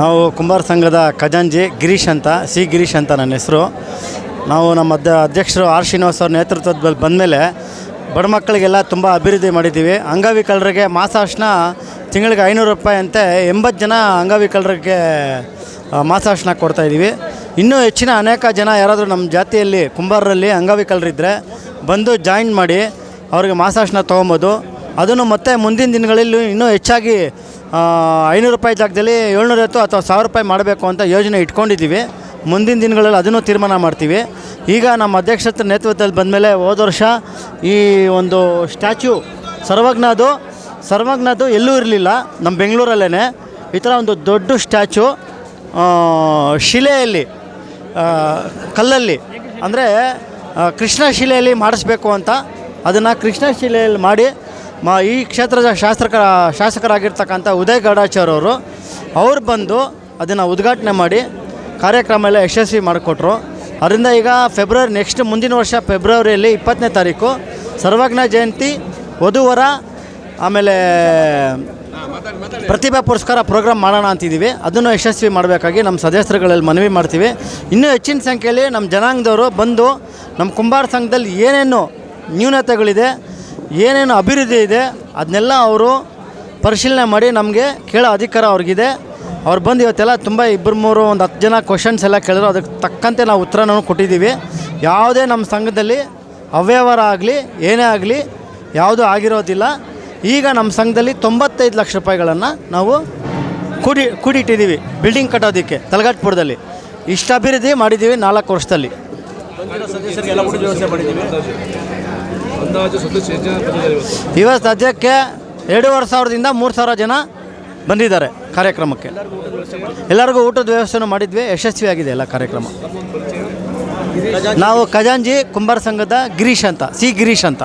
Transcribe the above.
ನಾವು ಕುಂಬಾರ ಸಂಘದ ಖಜಾಂಜಿ ಗಿರೀಶ್ ಅಂತ, ಸಿ ಗಿರೀಶ್ ಅಂತ ನನ್ನ ಹೆಸರು. ನಾವು ನಮ್ಮ ಅಧ್ಯ ಅಧ್ಯಕ್ಷರು ಆರ್ ಶ್ರೀನಿವಾಸ್ ಅವ್ರ ನೇತೃತ್ವದಲ್ಲಿ ಬಂದಮೇಲೆ ಬಡ ಮಕ್ಕಳಿಗೆಲ್ಲ ತುಂಬ ಅಭಿವೃದ್ಧಿ ಮಾಡಿದ್ದೀವಿ. ಅಂಗವಿಕಲರಿಗೆ ಮಾಸಾಶನ ತಿಂಗಳಿಗೆ ಐನೂರು ರೂಪಾಯಿ ಅಂತೆ ಎಂಬತ್ತು ಜನ ಅಂಗವಿಕಲರಿಗೆ ಮಾಸಾಶನ ಕೊಡ್ತಾಯಿದ್ದೀವಿ ಇನ್ನೂ ಹೆಚ್ಚಿನ ಅನೇಕ ಜನ ಯಾರಾದರೂ ನಮ್ಮ ಜಾತಿಯಲ್ಲಿ, ಕುಂಬಾರರಲ್ಲಿ ಅಂಗವಿಕಲರಿದ್ದರೆ ಬಂದು ಜಾಯಿನ್ ಮಾಡಿ ಅವ್ರಿಗೆ ಮಾಸಾಶನ ತೊಗೊಬೋದು. ಅದನ್ನು ಮತ್ತೆ ಮುಂದಿನ ದಿನಗಳಲ್ಲಿ ಇನ್ನೂ ಹೆಚ್ಚಾಗಿ ಐನೂರು ರೂಪಾಯಿ ಜಾಗದಲ್ಲಿ ಏಳ್ನೂರೈವತ್ತು ಅಥವಾ ಸಾವಿರ ರೂಪಾಯಿ ಮಾಡಬೇಕು ಅಂತ ಯೋಜನೆ ಇಟ್ಕೊಂಡಿದ್ದೀವಿ. ಮುಂದಿನ ದಿನಗಳಲ್ಲಿ ಅದನ್ನು ತೀರ್ಮಾನ ಮಾಡ್ತೀವಿ. ಈಗ ನಮ್ಮ ಅಧ್ಯಕ್ಷರ ನೇತೃತ್ವದಲ್ಲಿ ಬಂದಮೇಲೆ ಹೋದ ವರ್ಷ ಈ ಒಂದು ಸ್ಟ್ಯಾಚ್ಯೂ ಸರ್ವಜ್ಞದು ಸರ್ವಜ್ಞದು ಎಲ್ಲೂ ಇರಲಿಲ್ಲ, ನಮ್ಮ ಬೆಂಗಳೂರಲ್ಲೇ ಈ ಥರ ಒಂದು ದೊಡ್ಡ ಸ್ಟ್ಯಾಚು ಶಿಲೆಯಲ್ಲಿ ಕಲ್ಲಲ್ಲಿ, ಅಂದರೆ ಕೃಷ್ಣ ಶಿಲೆಯಲ್ಲಿ ಮಾಡಿಸ್ಬೇಕು ಅಂತ ಅದನ್ನು ಕೃಷ್ಣ ಶಿಲೆಯಲ್ಲಿ ಮಾಡಿ ಮಾ, ಈ ಕ್ಷೇತ್ರದ ಶಾಸಕರ, ಶಾಸಕರಾಗಿರ್ತಕ್ಕಂಥ ಉದಯ್ ಗಡಾಚಾರ್ ಅವರು, ಅವ್ರು ಬಂದು ಅದನ್ನು ಉದ್ಘಾಟನೆ ಮಾಡಿ ಕಾರ್ಯಕ್ರಮ ಎಲ್ಲ ಯಶಸ್ವಿ ಮಾಡಿಕೊಟ್ರು. ಅದರಿಂದ ಈಗ ಫೆಬ್ರವರಿ ನೆಕ್ಸ್ಟ್ ಮುಂದಿನ ವರ್ಷ ಫೆಬ್ರವರಿಯಲ್ಲಿ ಇಪ್ಪತ್ತನೇ ತಾರೀಕು ಸರ್ವಜ್ಞ ಜಯಂತಿ, ವಧುವರ, ಆಮೇಲೆ ಪ್ರತಿಭಾ ಪುರಸ್ಕಾರ ಪ್ರೋಗ್ರಾಮ್ ಮಾಡೋಣ ಅಂತಿದ್ದೀವಿ. ಅದನ್ನು ಯಶಸ್ವಿ ಮಾಡಬೇಕಾಗಿ ನಮ್ಮ ಸದಸ್ಯರುಗಳಲ್ಲಿ ಮನವಿ ಮಾಡ್ತೀವಿ. ಇನ್ನೂ ಹೆಚ್ಚಿನ ಸಂಖ್ಯೆಯಲ್ಲಿ ನಮ್ಮ ಜನಾಂಗದವರು ಬಂದು ನಮ್ಮ ಕುಂಬಾರ ಸಂಘದಲ್ಲಿ ಏನೇನು ನ್ಯೂನತೆಗಳಿದೆ ಏನೇನು ಅಭಿವೃದ್ಧಿ ಇದೆ ಅದನ್ನೆಲ್ಲ ಅವರು ಪರಿಶೀಲನೆ ಮಾಡಿ ನಮಗೆ ಕೇಳೋ ಅಧಿಕಾರ ಅವ್ರಿಗಿದೆ. ಅವ್ರು ಬಂದು ಇವತ್ತೆಲ್ಲ ತುಂಬ ಇಬ್ಬರು ಮೂರು ಒಂದು ಹತ್ತು ಜನ ಕ್ವಶನ್ಸ್ ಎಲ್ಲ ಕೇಳಿದ್ರು. ಅದಕ್ಕೆ ತಕ್ಕಂತೆ ನಾವು ಉತ್ತರನೂ ಕೊಟ್ಟಿದ್ದೀವಿ. ಯಾವುದೇ ನಮ್ಮ ಸಂಘದಲ್ಲಿ ಅವ್ಯವಹಾರ ಆಗಲಿ, ಏನೇ ಆಗಲಿ ಯಾವುದೂ ಆಗಿರೋದಿಲ್ಲ. ಈಗ ನಮ್ಮ ಸಂಘದಲ್ಲಿ ತೊಂಬತ್ತೈದು ಲಕ್ಷ ರೂಪಾಯಿಗಳನ್ನು ನಾವು ಕೂಡಿ, ಕೂಡಿಟ್ಟಿದ್ದೀವಿ ಬಿಲ್ಡಿಂಗ್ ಕಟ್ಟೋದಕ್ಕೆ ತಲಗಟ್ಪುರದಲ್ಲಿ ಇಷ್ಟು ಅಭಿವೃದ್ಧಿ ಮಾಡಿದ್ದೀವಿ ನಾಲ್ಕು ವರ್ಷದಲ್ಲಿ ಸದಸ್ಯರಿಗೆಲ್ಲ ಊಟದ ವ್ಯವಸ್ಥೆ ಮಾಡಿದ್ದೀವಿ ಅಂದಾಜು ಸದಸ್ಯ ಎಷ್ಟು ಜನ ಬಂದಿದ್ದಾರೆ ಇವತ್ತು? ಇವತ್ತು ಸದ್ಯಕ್ಕೆ ಎರಡೂವರೆ ಸಾವಿರದಿಂದ ಮೂರು ಸಾವಿರ ಜನ ಬಂದಿದ್ದಾರೆ ಕಾರ್ಯಕ್ರಮಕ್ಕೆ. ಎಲ್ಲರಿಗೂ ಊಟದ ವ್ಯವಸ್ಥೆನೂ ಮಾಡಿದ್ವಿ ಯಶಸ್ವಿಯಾಗಿದೆ ಎಲ್ಲ ಕಾರ್ಯಕ್ರಮ. ನಾವು ಖಜಾಂಜಿ ಕುಂಬಾರ ಸಂಘದ ಗಿರೀಶ್ ಅಂತ ಸಿ ಗಿರೀಶ್ ಅಂತ.